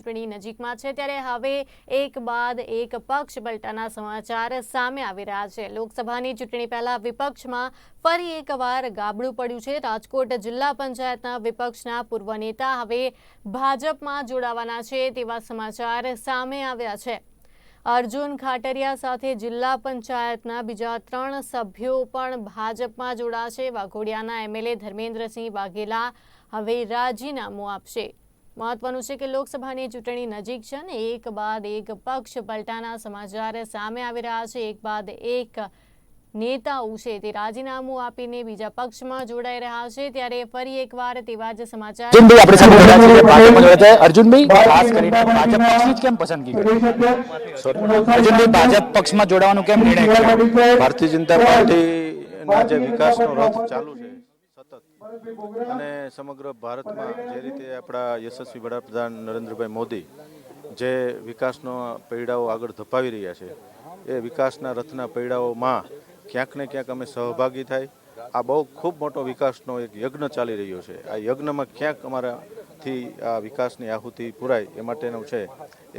ચૂંટણી નજીકમાં છે ત્યારે હવે એક બાદ એક પક્ષ પલટાના સમાચાર સામે આવી રહ્યા છે. લોકસભાની ચૂંટણી પહેલા વિપક્ષમાં ફરી એકવાર ગાબડું પડ્યું છે. રાજકોટ જિલ્લા પંચાયતના વિપક્ષના પૂર્વ નેતા હવે ભાજપમાં જોડાવાના છે તેવા સમાચાર સામે આવ્યા છે. અર્જુન ખાટરિયા સાથે જિલ્લા પંચાયતના બીજા ત્રણ સભ્યો પણ ભાજપમાં જોડાશે. વાઘોડિયાના એમએલએ ધર્મેન્દ્રસિંહ વાઘેલા હવે રાજીનામું આપશે. મહત્વનું છે કે લોકસભાની ચૂંટણી નજીક છે ને એક બાદ એક પક્ષ પલટાના સમાચાર સામે આવી રહ્યા છે. એક બાદ એક નેતાઓ છે તે રાજીનામું આપીને બીજા પક્ષમાં જોડાઈ રહ્યા છે. ત્યારે ફરી એકવાર તેવા જ સમાચાર અર્જુનભાઈ આપણી સાથે જોડાયા છે ભાજપમાં જોડાયા છે. અર્જુનભાઈ ખાસ કરીને ભાજપ પક્ષની જ કેમ પસંદગી કરી? અર્જુનભાઈ ભાજપ પક્ષમાં જોડાવાનું કેમ નિર્ણય કર્યો? ભારતીય જનતા પાર્ટીના જે વિકાસનો રથ ચાલુ છે સતત અને સમગ્ર ભારતમાં જે રીતે આપણા યશસ્વી વડાપ્રધાન નરેન્દ્રભાઈ મોદી જે વિકાસનો પૈડાઓ આગળ ધપાવી રહ્યા છે, એ વિકાસના રથના પૈડાઓમાં ક્યાંક ને ક્યાંક અમે સહભાગી થાય. આ બહુ ખૂબ મોટો વિકાસનો એક યજ્ઞ ચાલી રહ્યો છે. આ યજ્ઞમાં ક્યાંક અમારાથી આ વિકાસની આહુતિ પૂરાય એ માટેનું છે,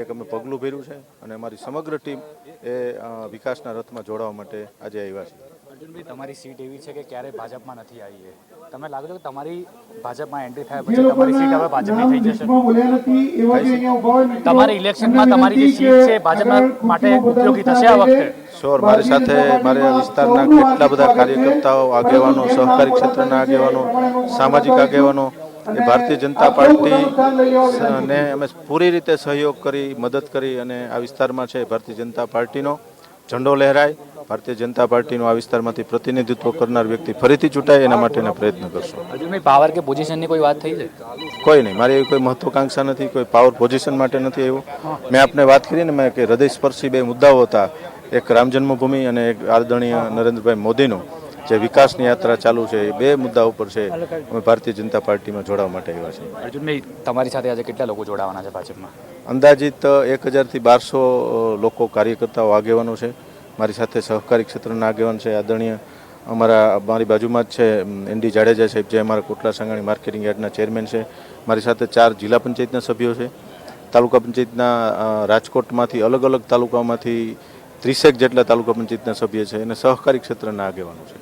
એક અમે પગલું ભર્યું છે અને અમારી સમગ્ર ટીમ એ વિકાસના રથમાં જોડાવા માટે આજે આવ્યા છે. તમારી સીટ એવી છે કે ક્યારે ભાજપમાં નથી આવી છે તમને લાગે છે કે તમારી ભાજપમાં એન્ટ્રી થયા પછી તમારી સીટ હવે ભાજપની થઈ જશે? તમારી ઇલેક્શનમાં તમારી જે સીટ છે ભાજપના માટે ઉપયોગી થશે આ વખતે? શ્યોર મારી સાથે મારા વિસ્તારના કેટલા બધા કાર્યકર્તાઓ આગેવાનો સહકારી ક્ષેત્રના આગેવાનો સામાજિક આગેવાનો એ ભારતીય જનતા પાર્ટી ને અમે પૂરી રીતે સહયોગ કરી મદદ કરી અને આ વિસ્તારમાં છે ભારતીય જનતા પાર્ટીનો ઝંડો લહેરાય. ભારતીય જનતા પાર્ટીનું આ વિસ્તારમાંથી પ્રતિનિધિત્વ કરનાર વ્યક્તિ ફરીથી ચૂંટાય એના માટેના પ્રયત્ન કરશું. પાવર કે પોઝિશનની કોઈ વાત થઈ છે? કોઈ નહીં મારી એવી કોઈ મહત્વાકાંક્ષા નથી કોઈ પાવર પોઝિશન માટે નથી એવું. મેં આપને વાત કરી ને મેં કે હૃદયસ્પર્શી બે મુદ્દાઓ હતા. એક રામ જન્મભૂમિ અને એક આદરણીય નરેન્દ્રભાઈ મોદીનું. જે વિકાસની યાત્રા ચાલુ છે એ બે મુદ્દા ઉપર છે અમે ભારતીય જનતા પાર્ટીમાં જોડાવા માટે આવ્યા છીએ. અર્જુનભાઈ તમારી સાથે આજે કેટલા લોકો જોડાવાના છે ભાજપમાં? અંદાજિત એક હજારથી બારસો લોકો કાર્યકર્તાઓ આગેવાનો છે. મારી સાથે સહકારી ક્ષેત્રના આગેવાન છે, આદરણીય અમારા, મારી બાજુમાં જ છે એનડી જાડેજા સાહેબ જે અમારા કોટલા સંઘાણી માર્કેટિંગ યાર્ડના ચેરમેન છે. મારી સાથે ચાર જિલ્લા પંચાયતના સભ્યો છે. તાલુકા પંચાયતના રાજકોટમાંથી અલગ અલગ તાલુકામાંથી ત્રીસેક જેટલા તાલુકા પંચાયતના સભ્ય છે અને સહકારી ક્ષેત્રના આગેવાનો છે.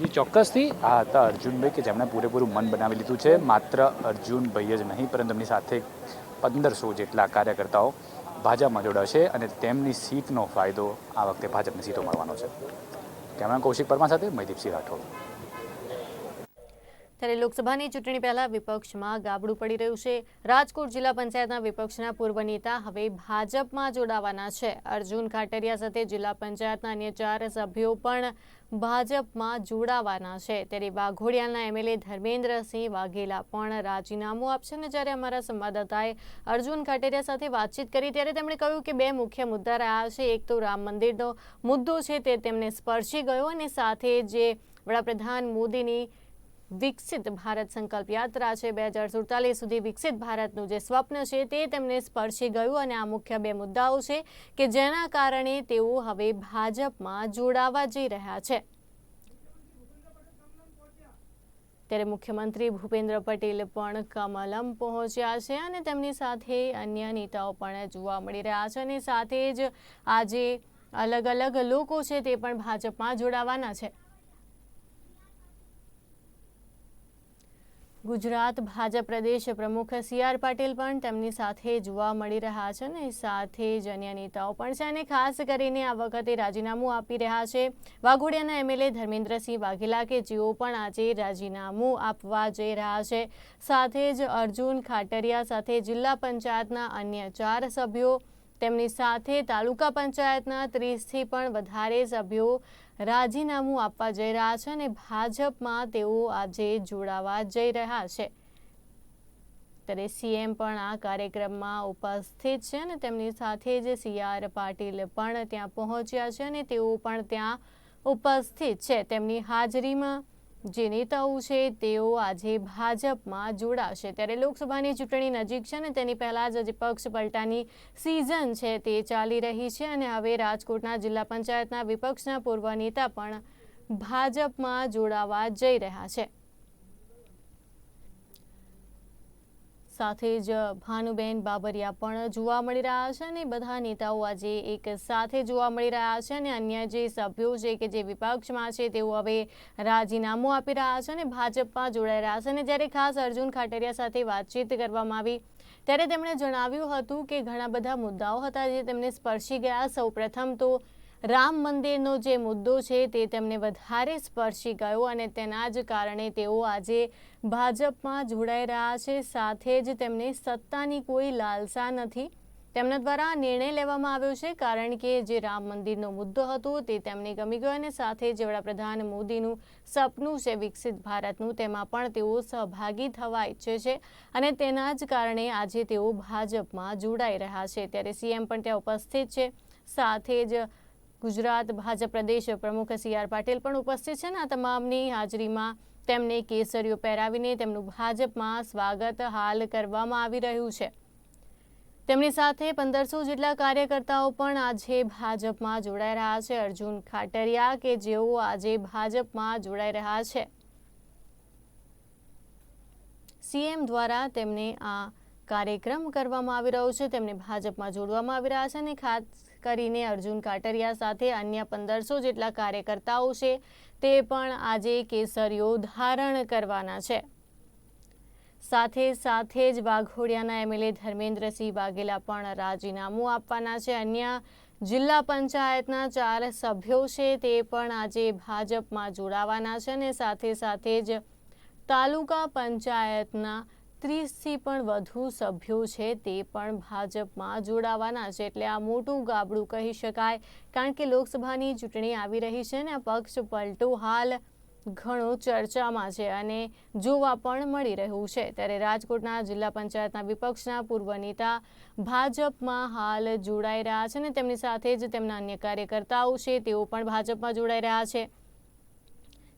જી, ચોક્કસથી આ હતા અર્જુનભાઈ કે જેમણે પૂરેપૂરું મન બનાવી લીધું છે. માત્ર અર્જુનભાઈ જ નહીં, પરંતુ એમની સાથે પંદરસો જેટલા કાર્યકર્તાઓ ભાજપમાં જોડાશે અને તેમની સીટનો ફાયદો આ વખતે ભાજપની સીટો મળવાનો છે. કેમેરા કૌશિક પરમાર સાથે મયદીપસિંહ રાઠોડ. ત્યારે લોકસભાની ચૂંટણી પહેલા વિપક્ષમાં ગાબડું પડી રહ્યું છે. રાજકોટ જિલ્લા પંચાયતના વિપક્ષના પૂર્વ નેતા હવે ભાજપમાં જોડાવાના છે. અર્જુન ખાટરિયા સાથે જિલ્લા પંચાયતના અન્ય ચાર સભ્યો પણ ભાજપમાં જોડાવાના છે. ત્યારે વાઘોડિયાના એમએલએ ધર્મેન્દ્રસિંહ વાઘેલા પણ રાજીનામું આપશે અને જ્યારે અમારા સંવાદદાતાએ અર્જુન ખાટેરિયા સાથે વાતચીત કરી ત્યારે તેમણે કહ્યું કે બે મુખ્ય મુદ્દા રહ્યા છે. એક તો રામ મંદિરનો મુદ્દો છે તે તેમને સ્પર્શી ગયો અને સાથે જે વડાપ્રધાન મોદીની વિકસિત ભારત સંકલ્પ યાત્રા છે. બે હજાર સુડતાલીસ સુધી વિકસિત ભારતનું જે સ્વપ્ન છે તે તેમને સ્પર્શી ગયું અને આ મુખ્ય બે મુદ્દાઓ છે કે જેના કારણે તેઓ હવે ભાજપમાં જોડાવા જઈ રહ્યા છે. ત્યારે મુખ્યમંત્રી ભૂપેન્દ્ર પટેલ પણ કમલમ પહોંચ્યા છે અને તેમની સાથે અન્ય નેતાઓ પણ જોવા મળી રહ્યા છે અને સાથે જ આજે અલગ અલગ લોકો છે તે પણ ભાજપમાં જોડાવાના છે. ગુજરાત ભાજપ પ્રદેશ પ્રમુખ સી આર પાટીલ પણ તેમની સાથે જોવા મળી રહ્યા છે અને સાથે જ અન્ય નેતાઓ પણ છે અને ખાસ કરીને આ વખતે રાજીનામું આપી રહ્યા છે. વાઘોડિયાના એમએલએ ધર્મેન્દ્રસિંહ વાઘેલા કે જેઓ પણ આજે રાજીનામું આપવા જઈ રહ્યા છે. સાથે જ અર્જુન ખાટરિયા સાથે જિલ્લા પંચાયતના અન્ય ચાર સભ્યો, તેમની સાથે તાલુકા પંચાયતના ત્રીસથી પણ વધારે સભ્યો રાજીનામું આપવા જઈ રહ્યા છે અને ભાજપમાં તેઓ આજે જોડાવા જઈ રહ્યા છે. ત્યારે સીએમ પણ આ કાર્યક્રમમાં ઉપસ્થિત છે અને તેમની સાથે જ સીઆર પાટીલ પણ ત્યાં પહોંચ્યા છે અને તેઓ પણ ત્યાં ઉપસ્થિત છે. તેમની હાજરીમાં જે નેતાઓ છે, તેઓ આજે ભાજપમાં જોડાશે. ત્યારે લોકસભાની ચૂંટણી નજીક છે ને તેની પહેલાં જ પક્ષ પલટાની સિઝન છે તે ચાલી રહી છે અને હવે રાજકોટના જિલ્લા પંચાયતના વિપક્ષના પૂર્વ નેતા પણ ભાજપમાં જોડાવા જઈ રહ્યા છે. સાથે જ ભાનુબેન બાબરિયા પણ જોવા મળી રહ્યા છે અને બધા નેતાઓ આજે એક સાથે જોવા મળી રહ્યા છે અને અન્ય જે સભ્યો છે કે જે વિપક્ષમાં છે તેઓ હવે રાજીનામું આપી રહ્યા છે અને ભાજપમાં જોડાઈ રહ્યા છે અને જ્યારે ખાસ અર્જુન ખાટરિયા સાથે વાતચીત કરવામાં આવી, ત્યારે તેમણે જણાવ્યું હતું કે ઘણા બધા મુદ્દાઓ હતા જે તેમને સ્પર્શી ગયા. સૌપ્રથમ તો રામ મંદિરનો જે મુદ્દો છે તે તેમને વધારે સ્પર્શી ગયો અને તેના જ કારણે તેઓ આજે ભાજપમાં જોડાઈ રહ્યા છે. સાથે જ તેમને સત્તાની કોઈ લાલસા નથી. તેમના દ્વારા નિર્ણય લેવામાં આવ્યો છે કારણ કે જે રામ મંદિરનો મુદ્દો હતો તે તેમને ગમી ગયો અને સાથે જ વડાપ્રધાન મોદીનું સપનું છે વિકસિત ભારતનું. તેમાં પણ તેઓ સહભાગી થવા ઈચ્છે છે અને તેના જ કારણે આજે તેઓ ભાજપમાં જોડાઈ રહ્યા છે. ત્યારે સીએમ પણ ત્યાં ઉપસ્થિત છે. સાથે જ ગુજરાત ભાજપ પ્રદેશ પ્રમુખ સી આર પાટીલ પણ ઉપસ્થિત છે ને આ તમામની હાજરીમાં તેમને કેસરીઓ પહેરાવીને તેમનું ભાજપમાં સ્વાગત હાલ કરવામાં આવી રહ્યું છે. તેમની સાથે પંદરસો જેટલા કાર્યકર્તાઓ પણ આજે ભાજપમાં જોડાઈ રહ્યા છે. અર્જુન ખાટરિયા કે જેઓ આજે ભાજપમાં જોડાઈ રહ્યા છે. સીએમ દ્વારા તેમને આ કાર્યક્રમ કરવામાં આવી રહ્યો છે. તેમને ભાજપમાં જોડવામાં આવી રહ્યા છે અને ખાસ કરીને અર્જુન કાટરિયા સાથે અન્ય પંદરસો જેટલા કાર્યકર્તાઓ છે તે પણ આજે કેસરીઓ ધારણ કરવાના છે. સાથે સાથે જ વાઘોડિયાના એમએલએ ધર્મેન્દ્રસિંહ વાઘેલા પણ રાજીનામું આપવાના છે. અન્ય જિલ્લા પંચાયતના ચાર સભ્યો છે તે પણ આજે ભાજપમાં જોડાવાના છે અને સાથે સાથે જ તાલુકા પંચાયતના ત્રીસથી પણ વધુ સભ્યો છે તે પણ ભાજપમાં જોડાવાના છે. એટલે આ મોટું ગાબડું કહી શકાય, કારણ કે લોકસભાની ચૂંટણી આવી રહી છે ને પક્ષ પલટો હાલ ઘણો ચર્ચામાં છે અને જોવા પણ મળી રહ્યું છે. ત્યારે રાજકોટના જિલ્લા પંચાયતના વિપક્ષના પૂર્વ નેતા ભાજપમાં હાલ જોડાઈ રહ્યા છે ને તેમની સાથે જ તેમના અન્ય કાર્યકર્તાઓ છે, તેઓ પણ ભાજપમાં જોડાઈ રહ્યા છે.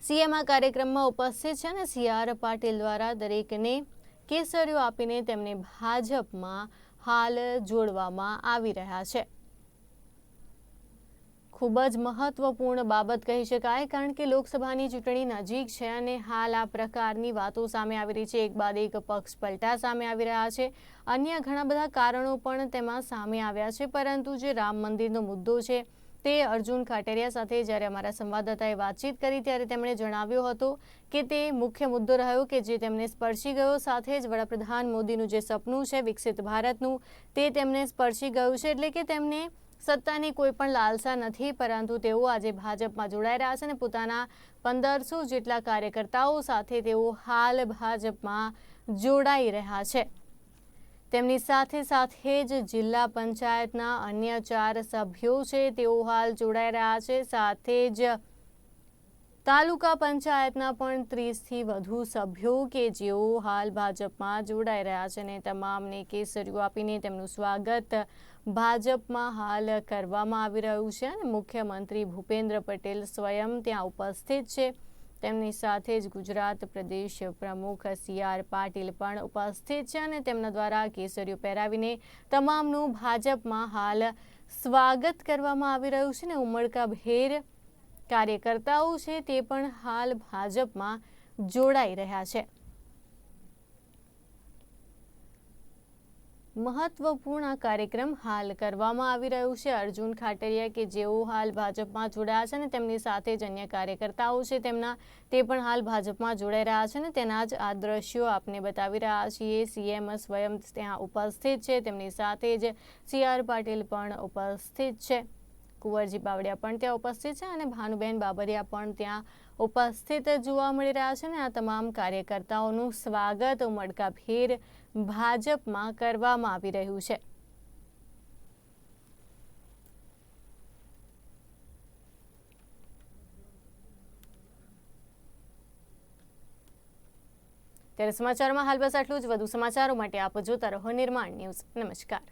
સીએમ આ કાર્યક્રમમાં ઉપસ્થિત છે અને સી આર પાટીલ દ્વારા દરેકને કેસરીઓ આપીને તેમને ભાજપમાં હાલ જોડવામાં આવી રહ્યા છે. ખૂબ જ મહત્વપૂર્ણ બાબત કહી શકાય, કારણ કે લોકસભાની ચૂંટણી નજીક છે અને હાલ આ પ્રકારની વાતો સામે આવી રહી છે. એક બાદ એક પક્ષ પલટા સામે આવી રહ્યા છે. અન્ય ઘણા બધા કારણો પણ તેમાં સામે આવ્યા છે, પરંતુ જે રામ મંદિરનો મુદ્દો છે તે અર્જુન ખાટેરિયા સાથે જ્યારે અમારા સંવાદદાતાએ વાતચીત કરી ત્યારે તેમણે જણાવ્યું હતું કે તે મુખ્ય મુદ્દો રહ્યો કે જે તેમને સ્પર્શી ગયો. સાથે જ વડાપ્રધાન મોદીનું જે સપનું છે વિકસિત ભારતનું, તે તેમને સ્પર્શી ગયું છે. એટલે કે તેમને સત્તાની કોઈ પણ લાલસા નથી, પરંતુ તેઓ આજે ભાજપમાં જોડાઈ રહ્યા છે અને પોતાના પંદરસો જેટલા કાર્યકર્તાઓ સાથે તેઓ હાલ ભાજપમાં જોડાઈ રહ્યા છે. તેમની સાથે સાથે જ જિલ્લા પંચાયતના અન્ય ચાર સભ્યો છે, તેઓ હાલ જોડાઈ રહ્યા છે. સાથે જ તાલુકા પંચાયતના પણ ત્રીસથી વધુ સભ્યો કે જેઓ હાલ ભાજપમાં જોડાઈ રહ્યા છે અને તમામને કેસરીઓ આપીને તેમનું સ્વાગત ભાજપમાં હાલ કરવામાં આવી રહ્યું છે અને મુખ્યમંત્રી ભૂપેન્દ્ર પટેલ સ્વયં ત્યાં ઉપસ્થિત છે. તેમની સાથે જ ગુજરાત પ્રદેશ પ્રમુખ સી આર પાટીલ પણ ઉપસ્થિત છે અને તેમના દ્વારા કેસરીઓ પહેરાવીને તમામનું ભાજપમાં હાલ સ્વાગત કરવામાં આવી રહ્યું છે ને ઉમળકાભેર કાર્યકર્તાઓ છે તે પણ હાલ ભાજપમાં જોડાઈ રહ્યા છે. મહત્વપૂર્ણ કાર્યક્રમ હાલ કરવામાં આવી રહ્યું છે. અર્જુન ખાટરિયા કે જેઓ હાલ ભાજપમાં જોડાયા છે ને તેમની સાથે જ અન્ય કાર્યકર્તાઓ છે તેમના, તે પણ હાલ ભાજપમાં જોડાઈ રહ્યા છે ને તેના જ આ દ્રશ્યો આપને બતાવી રહ્યા છીએ. સીએમ સ્વયં ત્યાં ઉપસ્થિત છે, તેમની સાથે જ સી આર પાટીલ પણ ઉપસ્થિત છે. કુંવરજી બાવળિયા પણ ત્યાં ઉપસ્થિત છે અને ભાનુબેન બાબરિયા પણ ત્યાં ઉપસ્થિત જોવા મળી રહ્યા છે ને આ તમામ કાર્યકર્તાઓનું સ્વાગત, ઉમળકાભેર ભાજપમાં કરવામાં આવી રહ્યું છે. ત્યારે સમાચારમાં હાલ બસ આટલું જ. વધુ સમાચારો માટે આપ જોતા રહો નિર્માણ ન્યૂઝ. નમસ્કાર.